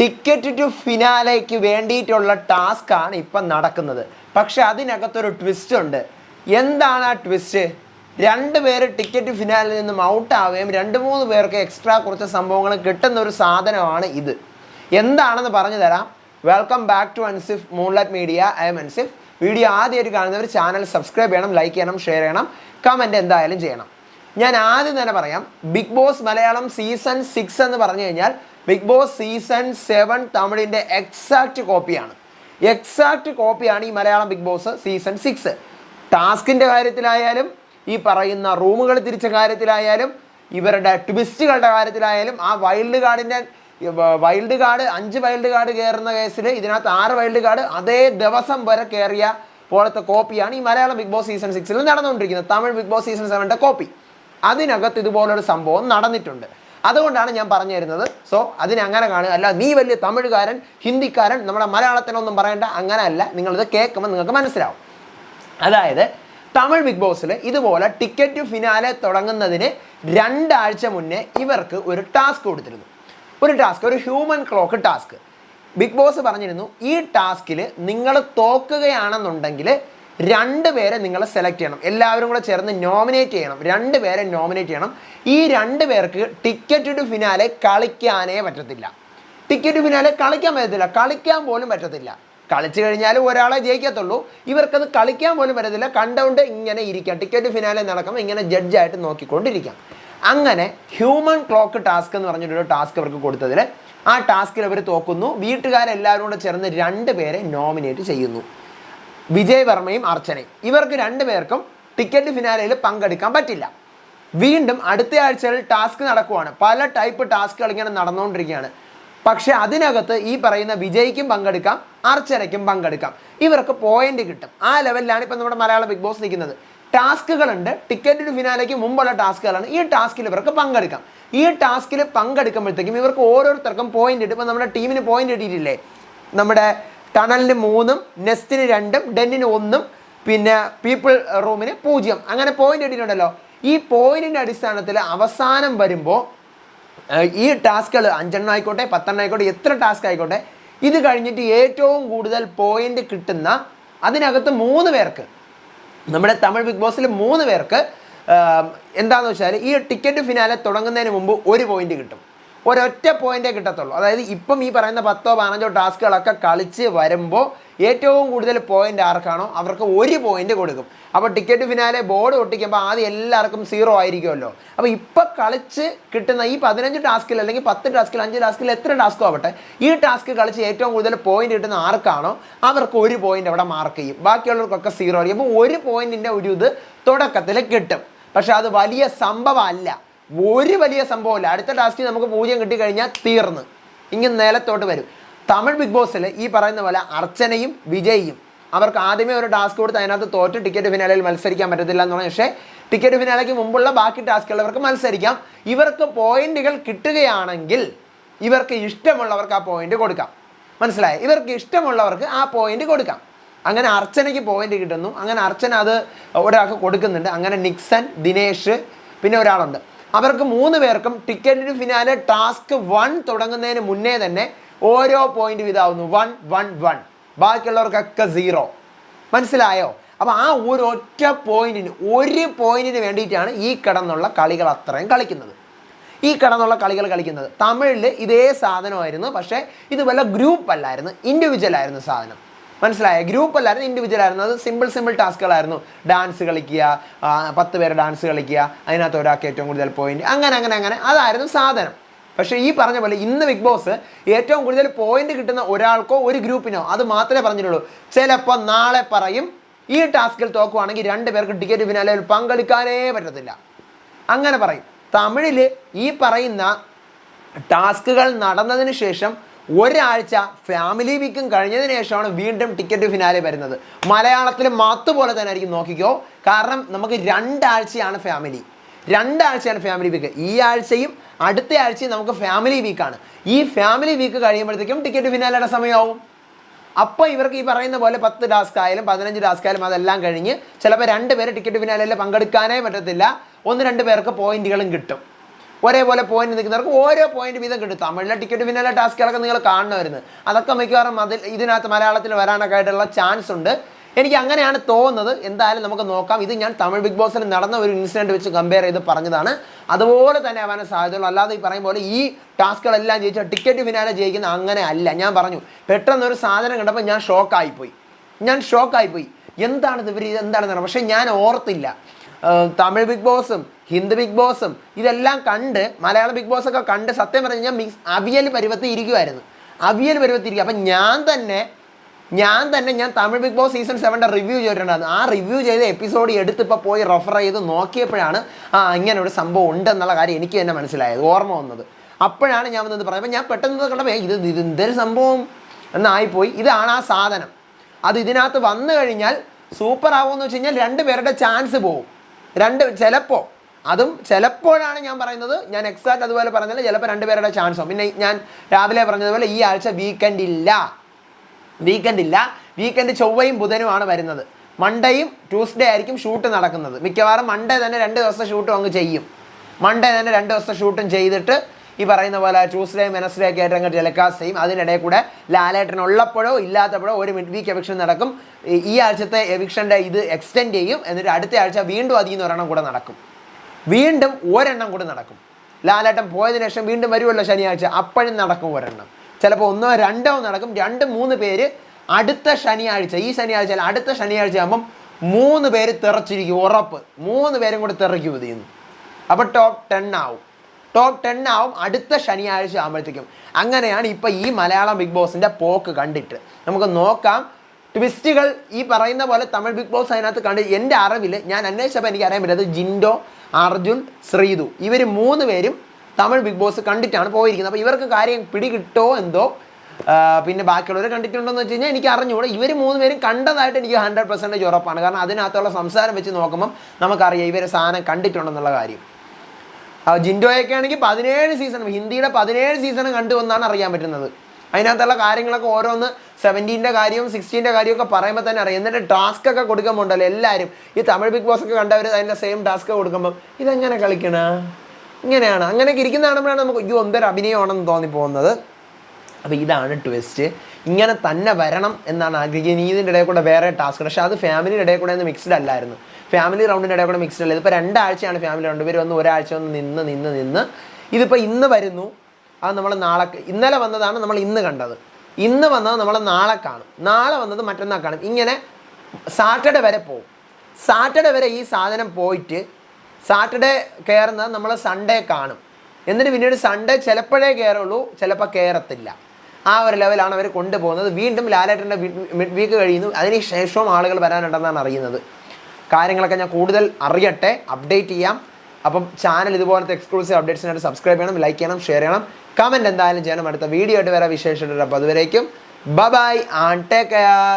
Ticket to ഫിനാലേക്ക് വേണ്ടിയിട്ടുള്ള task ആണ് ഇപ്പം നടക്കുന്നത്. പക്ഷെ അതിനകത്തൊരു ട്വിസ്റ്റ് ഉണ്ട്. എന്താണ് ആ ട്വിസ്റ്റ് രണ്ട് പേര് ടിക്കറ്റ് ഫിനാലിൽ നിന്നും ഔട്ടാവുകയും രണ്ട് മൂന്ന് പേർക്ക് എക്സ്ട്രാ കുറച്ച് സംഭവങ്ങൾ കിട്ടുന്ന ഒരു സാധനമാണ് ഇത്. എന്താണെന്ന് പറഞ്ഞു തരാം. Welcome back to Ansif moonlight media I M Ansif video ആദ്യമായിട്ട് കാണുന്നവർ ചാനൽ സബ്സ്ക്രൈബ് ചെയ്യണം ലൈക്ക് ചെയ്യണം ഷെയർ ചെയ്യണം കമന്റ് എന്തായാലും ചെയ്യണം. ഞാൻ ആദ്യം തന്നെ പറയാം Bigg Boss Malayalam season six എന്ന് പറഞ്ഞു കഴിഞ്ഞാൽ ബിഗ് ബോസ് സീസൺ സെവൻ തമിഴിന്റെ എക്സാക്റ്റ് കോപ്പിയാണ് എക്സാക്റ്റ് കോപ്പിയാണ് ഈ Malayalam Bigg Boss season six ടാസ്കിന്റെ കാര്യത്തിലായാലും ഈ പറയുന്ന റൂമുകൾ തിരിച്ച കാര്യത്തിലായാലും ഇവരുടെ ട്വിസ്റ്റുകളുടെ കാര്യത്തിലായാലും ആ വൈൽഡ് കാർഡിന്റെ വൈൽഡ് കാർഡ് അഞ്ച് വൈൽഡ് കാർഡ് കയറുന്ന കേസിൽ ഇതിനകത്ത് ആറ് വൈൽഡ് കാർഡ് അതേ ദിവസം വരെ കയറിയ പോലത്തെ കോപ്പിയാണ് ഈ മലയാളം ബിഗ് ബോസ് സീസൺ സിക്സിൽ നടന്നുകൊണ്ടിരിക്കുന്നത്. തമിഴ് ബിഗ് ബോസ് സീസൺ സെവന്റെ കോപ്പി അതിനകത്ത് ഇതുപോലൊരു സംഭവം നടന്നിട്ടുണ്ട്. അതുകൊണ്ടാണ് ഞാൻ പറഞ്ഞു തരുന്നത്. സോ അതിനെ അങ്ങനെ കാണുക. അല്ല നീ വലിയ തമിഴുകാരൻ ഹിന്ദിക്കാരൻ നമ്മുടെ മലയാളത്തിനൊന്നും പറയേണ്ട. അങ്ങനെ അല്ല. നിങ്ങളിത് കേൾക്കുമ്പോൾ നിങ്ങൾക്ക് മനസ്സിലാവും. അതായത് തമിഴ് ബിഗ് ബോസിൽ ഇതുപോലെ ടിക്കറ്റ് ഫിനാലെ തുടങ്ങുന്നതിന് രണ്ടാഴ്ച മുന്നേ ഇവർക്ക് ഒരു ടാസ്ക് കൊടുത്തിരുന്നു. ഒരു ടാസ്ക് ഒരു human clock task. Bigg Boss പറഞ്ഞിരുന്നു ഈ ടാസ്കിൽ നിങ്ങൾ തോക്കുകയാണെന്നുണ്ടെങ്കിൽ രണ്ട് പേരെ നിങ്ങൾ സെലക്ട് ചെയ്യണം. എല്ലാവരും കൂടെ ചേർന്ന് നോമിനേറ്റ് ചെയ്യണം. രണ്ട് പേരെ നോമിനേറ്റ് ചെയ്യണം. ഈ രണ്ട് പേർക്ക് ടിക്കറ്റ് ടു ഫിനാലെ കളിക്കാനേ പറ്റത്തില്ല. ടിക്കറ്റ് ഫിനാലെ കളിക്കാൻ പറ്റത്തില്ല. കളിക്കാൻ പോലും പറ്റത്തില്ല. കളിച്ചു കഴിഞ്ഞാൽ ഒരാളെ ജയിക്കത്തുള്ളൂ. ഇവർക്കത് കളിക്കാൻ പോലും പറ്റത്തില്ല. കണ്ടുകൊണ്ട് ഇങ്ങനെ ഇരിക്കാം. ടിക്കറ്റ് ഫിനാലെ നടക്കുമ്പോൾ ഇങ്ങനെ ജഡ്ജായിട്ട് നോക്കിക്കൊണ്ടിരിക്കാം. അങ്ങനെ ഹ്യൂമൻ ക്ലോക്ക് ടാസ്ക് എന്ന് പറഞ്ഞിട്ടൊരു ടാസ്ക് അവർക്ക് കൊടുത്തതിൽ ആ ടാസ്കിൽ അവർ തോക്കുന്നു. വീട്ടുകാരെല്ലാവരും കൂടെ ചേർന്ന് രണ്ട് പേരെ നോമിനേറ്റ് ചെയ്യുന്നു. വിജയ് വർമ്മയും അർച്ചനയും. ഇവർക്ക് രണ്ടുപേർക്കും ടിക്കറ്റ് ഫിനാലയിൽ പങ്കെടുക്കാൻ പറ്റില്ല. വീണ്ടും അടുത്ത ആഴ്ചകളിൽ ടാസ്ക് നടക്കുവാണ്. പല ടൈപ്പ് ടാസ്കുകൾ ഇങ്ങനെ നടന്നുകൊണ്ടിരിക്കുകയാണ്. പക്ഷെ അതിനകത്ത് ഈ പറയുന്ന വിജയ്ക്കും പങ്കെടുക്കാം അർച്ചനയ്ക്കും പങ്കെടുക്കാം. ഇവർക്ക് പോയിന്റ് കിട്ടും. ആ ലെവലിലാണ് ഇപ്പം നമ്മുടെ മലയാളം ബിഗ് ബോസ് നിൽക്കുന്നത്. ടാസ്കുകളുണ്ട് ടിക്കറ്റ് ടു ഫിനാലേക്ക് മുമ്പുള്ള ടാസ്കുകളാണ് ഈ ടാസ്കിൽ ഇവർക്ക് പങ്കെടുക്കാം. ഈ ടാസ്കിൽ പങ്കെടുക്കുമ്പോഴത്തേക്കും ഇവർക്ക് ഓരോരുത്തർക്കും പോയിന്റ് ഇട്ട് ഇപ്പം നമ്മുടെ ടീമിന് പോയിന്റ് ഇട്ടിട്ടില്ലേ നമ്മുടെ ടണലിന് മൂന്നും നെസ്റ്റിന് രണ്ടും ഡെന്നിന് ഒന്നും പിന്നെ പീപ്പിൾ റൂമിന് പൂജ്യം. അങ്ങനെ പോയിന്റ് ഇട്ടിട്ടുണ്ടല്ലോ. ഈ പോയിന്റിന്റെ അടിസ്ഥാനത്തിൽ അവസാനം വരുമ്പോൾ ഈ ടാസ്കുകൾ അഞ്ചെണ്ണം ആയിക്കോട്ടെ പത്തെണ്ണം ആയിക്കോട്ടെ എത്ര ടാസ്ക് ആയിക്കോട്ടെ ഇത് കഴിഞ്ഞിട്ട് ഏറ്റവും കൂടുതൽ പോയിന്റ് കിട്ടുന്ന അതിനകത്ത് മൂന്ന് പേർക്ക് നമ്മുടെ തമിഴ് ബിഗ് ബോസിൽ മൂന്ന് പേർക്ക് എന്താണെന്ന് വെച്ചാൽ ഈ ടിക്കറ്റ് ഫിനാലെ തുടങ്ങുന്നതിന് മുമ്പ് ഒരു പോയിന്റ് കിട്ടും. ഒരൊറ്റ പോയിന്റേ കിട്ടത്തുള്ളൂ. അതായത് ഇപ്പം ഈ പറയുന്ന പത്തോ പതിനഞ്ചോ ടാസ്കുകളൊക്കെ കളിച്ച് വരുമ്പോൾ ഏറ്റവും കൂടുതൽ പോയിന്റ് ആർക്കാണോ അവർക്ക് ഒരു പോയിന്റ് കൊടുക്കും. അപ്പോൾ ടിക്കറ്റ് ഫിനാലെ ബോർഡ് ഒട്ടിക്കുമ്പോൾ ആദ്യം എല്ലാവർക്കും സീറോ ആയിരിക്കുമല്ലോ. അപ്പോൾ ഇപ്പം കളിച്ച് കിട്ടുന്ന ഈ പതിനഞ്ച് ടാസ്കിൽ അല്ലെങ്കിൽ പത്ത് ടാസ്കിൽ അഞ്ച് ടാസ്കിൽ എത്ര ടാസ്കോ ആവട്ടെ ഈ ടാസ്ക് കളിച്ച് ഏറ്റവും കൂടുതൽ പോയിന്റ് കിട്ടുന്ന ആർക്കാണോ അവർക്ക് ഒരു പോയിന്റ് അവിടെ മാർക്ക് ചെയ്യും. ബാക്കിയുള്ളവർക്കൊക്കെ സീറോ ആയിരിക്കും. അപ്പോൾ ഒരു പോയിന്റിന്റെ ഒരു ഇത് തുടക്കത്തിൽ കിട്ടും. പക്ഷേ അത് വലിയ സംഭവമല്ല. ഒരു വലിയ സംഭവമില്ല. അടുത്ത ടാസ്കിൽ നമുക്ക് പൂജ്യം കിട്ടിക്കഴിഞ്ഞാൽ തീർന്ന്. ഇങ്ങനെ നിലത്തോട്ട് വരും. തമിഴ് ബിഗ് ബോസിൽ ഈ പറയുന്ന പോലെ അർച്ചനയും വിജയിയും അവർക്ക് ആദ്യമേ ഒരു ടാസ്ക് കൊടുത്ത് അതിനകത്ത് തോറ്റ് ടിക്കറ്റ് ഫിനാലയിൽ മത്സരിക്കാൻ പറ്റത്തില്ല എന്ന് പറഞ്ഞാൽ പക്ഷേ ടിക്കറ്റ് ഫിനാലയ്ക്ക് മുമ്പുള്ള ബാക്കി ടാസ്കുകളവർക്ക് മത്സരിക്കാം. ഇവർക്ക് പോയിന്റുകൾ കിട്ടുകയാണെങ്കിൽ ഇവർക്ക് ഇഷ്ടമുള്ളവർക്ക് ആ പോയിന്റ് കൊടുക്കാം. മനസ്സിലായി? ഇവർക്ക് ഇഷ്ടമുള്ളവർക്ക് ആ പോയിന്റ് കൊടുക്കാം. അങ്ങനെ അർച്ചനയ്ക്ക് പോയിന്റ് കിട്ടുന്നു. അങ്ങനെ അർച്ചന അത് ഒരാൾക്ക് കൊടുക്കുന്നുണ്ട്. അങ്ങനെ നിക്സൺ ദിനേഷ് പിന്നെ ഒരാളുണ്ട്. അവർക്ക് മൂന്ന് പേർക്കും ടിക്കറ്റിന് ഫിനാലെ ടാസ്ക് വൺ തുടങ്ങുന്നതിന് മുന്നേ തന്നെ ഓരോ point വീതാവുന്നു. One one one. ബാക്കിയുള്ളവർക്കൊക്കെ zero മനസ്സിലായോ? അപ്പോൾ ആ ഒരു ഒറ്റ പോയിന്റിന് ഒരു പോയിന്റിന് വേണ്ടിയിട്ടാണ് ഈ കിടന്നുള്ള കളികൾ അത്രയും കളിക്കുന്നത്. ഈ കിടന്നുള്ള കളികൾ കളിക്കുന്നത്. തമിഴിൽ ഇതേ സാധനമായിരുന്നു. പക്ഷേ ഇത് വല്ല ഗ്രൂപ്പ് അല്ലായിരുന്നു. ഇൻഡിവിജ്വൽ ആയിരുന്നു സാധനം. മനസ്സിലായ? ഗ്രൂപ്പ് അല്ലായിരുന്നു ഇൻഡിവിജ്വൽ ആയിരുന്നു. അത് സിമ്പിൾ സിമ്പിൾ ടാസ്കുകളായിരുന്നു ഡാൻസ് കളിക്കുക പത്ത് പേര് ഡാൻസ് കളിക്കുക അതിനകത്ത് ഒരാൾക്ക് ഏറ്റവും കൂടുതൽ പോയിന്റ് അങ്ങനെ അങ്ങനെ അങ്ങനെ. അതായിരുന്നു സാധനം. പക്ഷേ ഈ പറഞ്ഞ പോലെ ഇന്ന് ബിഗ് ബോസ് ഏറ്റവും കൂടുതൽ പോയിന്റ് കിട്ടുന്ന ഒരാൾക്കോ ഒരു ഗ്രൂപ്പിനോ അത് മാത്രമേ പറഞ്ഞിട്ടുള്ളൂ. ചിലപ്പോൾ നാളെ പറയും ഈ ടാസ്കിൽ തോക്കുവാണെങ്കിൽ രണ്ട് പേർക്ക് ടിക്കറ്റ് ഫിനാലയിൽ പങ്കെടുക്കാനേ പറ്റത്തില്ല. അങ്ങനെ പറയും. തമിഴിൽ ഈ പറയുന്ന ടാസ്കുകൾ നടന്നതിന് ശേഷം ഒരാഴ്ച ഫാമിലി വീക്കും കഴിഞ്ഞതിന് ശേഷമാണ് വീണ്ടും ടിക്കറ്റ് ഫിനാലെ വരുന്നത്. മലയാളത്തിൽ മാത്ത് പോലെ തന്നെ ആയിരിക്കും നോക്കിക്കോ. കാരണം നമുക്ക് രണ്ടാഴ്ചയാണ് ഫാമിലി രണ്ടാഴ്ചയാണ് ഫാമിലി വീക്ക് ഈ ആഴ്ചയും അടുത്ത ആഴ്ചയും നമുക്ക് ഫാമിലി വീക്കാണ് ഈ ഫാമിലി വീക്ക് കഴിയുമ്പോഴത്തേക്കും ടിക്കറ്റ് ഫിനാലയുടെ സമയമാവും. അപ്പോൾ ഇവർക്ക് ഈ പറയുന്ന പോലെ പത്ത് ടാസ്ക് ആയാലും പതിനഞ്ച് ടാസ്ക് ആയാലും അതെല്ലാം കഴിഞ്ഞ് ചിലപ്പോൾ രണ്ട് പേര് ടിക്കറ്റ് ഫിനാലയിൽ പങ്കെടുക്കാനേ പറ്റത്തില്ല. ഒന്ന് രണ്ട് പേർക്ക് പോയിന്റുകളും കിട്ടും. ഒരേപോലെ പോയിന്റ് നിൽക്കുന്നവർക്ക് ഓരോ പോയിന്റ് വീതം കിട്ടും. തമിഴിലെ ടിക്കറ്റ് പിന്നെ ടാസ്കുകളൊക്കെ നിങ്ങൾ കാണുമായിരുന്നു അതൊക്കെ മിക്കവാറും അതിൽ ഇതിനകത്ത് മലയാളത്തിൽ വരാനൊക്കെ ആയിട്ടുള്ള ചാൻസ് ഉണ്ട്. എനിക്ക് അങ്ങനെയാണ് തോന്നുന്നത്. എന്തായാലും നമുക്ക് നോക്കാം. ഇത് ഞാൻ തമിഴ് ബിഗ് ബോസിൽ നടന്ന ഒരു ഇൻസിഡന്റ് വെച്ച് കമ്പയർ ചെയ്ത് പറഞ്ഞതാണ്. അതുപോലെ തന്നെ ആവാൻ സാധ്യതയുള്ളൂ. അല്ലാതെ ഈ പറയും പോലെ ഈ ടാസ്കുകളെല്ലാം ജയിച്ച ടിക്കറ്റ് ഫിനാലെ ജയിക്കുന്ന അങ്ങനെ അല്ല. ഞാൻ പറഞ്ഞു പെട്ടെന്ന് ഒരു സാധനം കണ്ടപ്പോൾ ഞാൻ ഷോക്കായിപ്പോയി ഞാൻ ഷോക്കായിപ്പോയി എന്താണ് ഇവർ എന്താണെന്ന് പക്ഷേ ഞാൻ ഓർത്തില്ല. തമിഴ് ബിഗ് ബോസും ഹിന്ദി ബിഗ് ബോസും ഇതെല്ലാം കണ്ട് മലയാളം ബിഗ് ബോസ് ഒക്കെ കണ്ട് സത്യം പറഞ്ഞു കഴിഞ്ഞാൽ മിക്സ് അവിയൽ പരുവത്തി ഇരിക്കുമായിരുന്നു അവിയൽ പരുവത്തി ഇരിക്കുക അപ്പം ഞാൻ തന്നെ ഞാൻ തന്നെ ഞാൻ തമിഴ് ബിഗ് ബോസ് സീസൺ സെവന്റെ റിവ്യൂ ചെയ്തിട്ടുണ്ടായിരുന്നു. ആ റിവ്യൂ ചെയ്ത എപ്പിസോഡ് എടുത്ത് ഇപ്പോൾ പോയി റെഫർ ചെയ്ത് നോക്കിയപ്പോഴാണ് ആ ഇങ്ങനെ ഒരു സംഭവം ഉണ്ടെന്നുള്ള കാര്യം എനിക്ക് തന്നെ മനസ്സിലായത് ഓർമ്മ വന്നത്. അപ്പോഴാണ് ഞാൻ വന്നത് പറയുമ്പോൾ ഞാൻ പെട്ടെന്ന് കണ്ടപ്പോൾ "ഏയ്, ഇത് ഇത് എന്തൊരു സംഭവം എന്നായിപ്പോയി. ഇതാണ് ആ സാധനം. അത് ഇതിനകത്ത് വന്നു കഴിഞ്ഞാൽ സൂപ്പർ ആവുമെന്ന് വെച്ച് കഴിഞ്ഞാൽ രണ്ട് പേരുടെ ചാൻസ് പോവും. രണ്ട് ചിലപ്പോൾ അതും ചിലപ്പോഴാണ് ഞാൻ പറയുന്നത്. ഞാൻ എക്സാക്ട് അതുപോലെ പറഞ്ഞാൽ ചിലപ്പോൾ രണ്ടുപേരുടെ ചാൻസും പിന്നെ ഞാൻ രാവിലെ പറഞ്ഞതുപോലെ ഈ ആഴ്ച വീക്കെൻഡ് ഇല്ല. വീക്കെൻഡ് ഇല്ല. വീക്കെൻഡ് ചൊവ്വയും ബുധനുമാണ് വരുന്നത്. മൺഡേയും ട്യൂസ്ഡേ ആയിരിക്കും ഷൂട്ട് നടക്കുന്നത്. മിക്കവാറും മൺഡേ തന്നെ രണ്ട് ദിവസം ഷൂട്ടും അങ്ങ് ചെയ്യും. മൺഡേ തന്നെ രണ്ട് ദിവസം ഷൂട്ടും ചെയ്തിട്ട് ഈ പറയുന്ന പോലെ ട്യൂസ്ഡേ വെനസ്ഡേ ഒക്കെ ആയിട്ട് അങ്ങ് ടെലികാസ്റ്റ് ചെയ്യും. അതിനിടയിൽ കൂടെ ലാലേട്ടൻ ഉള്ളപ്പോഴോ ഇല്ലാത്തപ്പോഴോ ഒരു മിഡ് വീക്ക് എവിക്ഷൻ നടക്കും. ഈ ആഴ്ചത്തെ എവിക്ഷന്റെ ഇത് എക്സ്റ്റെൻഡ് ചെയ്യും. എന്നിട്ട് അടുത്ത ആഴ്ച വീണ്ടും അതിൽ നിന്ന് ഒരെണ്ണം കൂടെ നടക്കും. വീണ്ടും ഒരെണ്ണം കൂടി നടക്കും. ലാലേട്ടൻ പോയതിനു ശേഷം വീണ്ടും വരുമല്ലോ ശനിയാഴ്ച. അപ്പോഴും നടക്കും ഒരെണ്ണം. ചിലപ്പോൾ ഒന്നോ രണ്ടോ നടക്കും. രണ്ട് മൂന്ന് പേര് അടുത്ത ശനിയാഴ്ച ഈ ശനിയാഴ്ച അല്ല അടുത്ത ശനിയാഴ്ച ആകുമ്പം മൂന്ന് പേര് തെറച്ചിരിക്കും ഉറപ്പ്. മൂന്ന് പേരും കൂടി തെറിക്കും ഇത് ചെയ്യുന്നു. അപ്പോൾ ടോപ്പ് ടെൻ ആവും. ടോപ്പ് ടെൻ ആവും. അടുത്ത ശനിയാഴ്ച ആകുമ്പോഴത്തേക്കും. അങ്ങനെയാണ് ഇപ്പോൾ ഈ മലയാളം ബിഗ് ബോസിന്റെ പോക്ക് കണ്ടിട്ട്. നമുക്ക് നോക്കാം. ട്വിസ്റ്റുകൾ ഈ പറയുന്ന പോലെ തമിഴ് ബിഗ് ബോസ് അതിനകത്ത് കണ്ട് എന്റെ അറിവിൽ ഞാൻ അന്വേഷിച്ചപ്പോൾ എനിക്ക് അറിയാൻ പറ്റുന്നത് ജിൻഡോ അർജുൻ ശ്രീതു. ഇവർ മൂന്ന് പേരും തമിഴ് ബിഗ് ബോസ് കണ്ടിട്ടാണ് പോയിരിക്കുന്നത്. അപ്പോൾ ഇവർക്ക് കാര്യം പിടികിട്ടോ എന്തോ? പിന്നെ ബാക്കിയുള്ളവർ കണ്ടിട്ടുണ്ടോ എന്ന് വെച്ച് കഴിഞ്ഞാൽ എനിക്ക് അറിഞ്ഞുകൂടെ ഇവർ മൂന്ന് പേരും കണ്ടതായിട്ട് എനിക്ക് ഹൺഡ്രഡ് പെർസെന്റേജ് ഉറപ്പാണ്. കാരണം അതിനകത്തുള്ള സംസാരം വെച്ച് നോക്കുമ്പം നമുക്കറിയാം ഇവരെ സാധനം കണ്ടിട്ടുണ്ടെന്നുള്ള കാര്യം. ജിൻഡോയൊക്കെ ആണെങ്കിൽ പതിനേഴ് സീസൺ ഹിന്ദിയുടെ പതിനേഴ് സീസൺ കണ്ടുവന്നാണ് അറിയാൻ പറ്റുന്നത്. അതിനകത്തുള്ള കാര്യങ്ങളൊക്കെ ഓരോന്ന് സെവന്റീന്റെ കാര്യവും സിക്സ്റ്റീന്റെ കാര്യമൊക്കെ പറയുമ്പോൾ തന്നെ അറിയാം. എന്നിട്ട് ടാസ്ക് ഒക്കെ കൊടുക്കുമ്പോൾ ഉണ്ടല്ലോ എല്ലാവരും ഈ തമിഴ് ബിഗ് ബോസ് ഒക്കെ കണ്ടവർ അതിന്റെ സെയിം ടാസ്ക് കൊടുക്കുമ്പോൾ ഇതെങ്ങനെ കളിക്കണ? ഇങ്ങനെയാണ്. അങ്ങനെയൊക്കെ ഇരിക്കുന്ന കാണുമ്പോഴാണ് നമുക്ക് അയ്യോ എന്തൊരു അഭിനയമാണെന്ന് തോന്നിപ്പോകുന്നത്. അപ്പോൾ ഇതാണ് ട്വിസ്റ്റ് ഇങ്ങനെ തന്നെ വരണം എന്നാണ് ആഗ്രഹിക്കുന്നത്. ഇതിന്റെ ഇടയിൽ കൂടെ വേറെ ടാസ്ക് പക്ഷേ അത് ഫാമിലിയുടെ ഇടയിൽ കൂടെ ഒന്ന് മിക്സ്ഡ് അല്ലായിരുന്നു. ഫാമിലി റൗണ്ടിന്റെ ഇടയിൽ കൂടെ മിക്സ്ഡ് അല്ല. ഇതിപ്പോൾ രണ്ടാഴ്ചയാണ് ഫാമിലി റൗണ്ട് ഇവർ വന്ന് ഒരാഴ്ച വന്ന് നിന്ന് നിന്ന് നിന്ന്. ഇതിപ്പോൾ ഇന്ന് വരുന്നു. അത് നമ്മൾ നാളെ ഇന്നലെ വന്നതാണ് നമ്മൾ ഇന്ന് കണ്ടത്. ഇന്ന് വന്നത് നമ്മൾ നാളെ കാണും. നാളെ വന്നത് മറ്റന്നാൾ കാണും. ഇങ്ങനെ സാറ്റർഡേ വരെ പോകും സാറ്റർഡേ വരെ ഈ സാധനം പോയിട്ട് സാറ്റർഡേ കയറുന്നത് നമ്മൾ സൺഡേ കാണും. എന്നിട്ട് പിന്നീട് സൺഡേ ചിലപ്പോഴേ കയറുള്ളൂ ചിലപ്പോൾ കയറത്തില്ല. ആ ഒരു ലെവലാണ് അവർ കൊണ്ടുപോകുന്നത്. വീണ്ടും ലാലേട്ടന്റെ മിഡ് വീക്ക് കഴിയുന്നു. അതിന് ശേഷവും ആളുകൾ വരാനുണ്ടെന്നാണ് അറിയുന്നത്. കാര്യങ്ങളൊക്കെ ഞാൻ കൂടുതൽ അറിയട്ടെ. അപ്ഡേറ്റ് ചെയ്യാം. അപ്പം ചാനൽ ഇതുപോലത്തെ എക്സ്ക്ലൂസീവ് അപ്ഡേറ്റ്സിനായിട്ട് സബ്സ്ക്രൈബ് ചെയ്യണം ലൈക്ക് ചെയ്യണം ഷെയർ ചെയ്യണം. കമന്റ് എന്തായാലും ചെയ്യണം. അടുത്ത വീഡിയോ ആയിട്ട് വരാം. വിശേഷം അപ്പോൾ അതുവരേക്കും. ബബായ് ആൺ ടേക്ക് കെയർ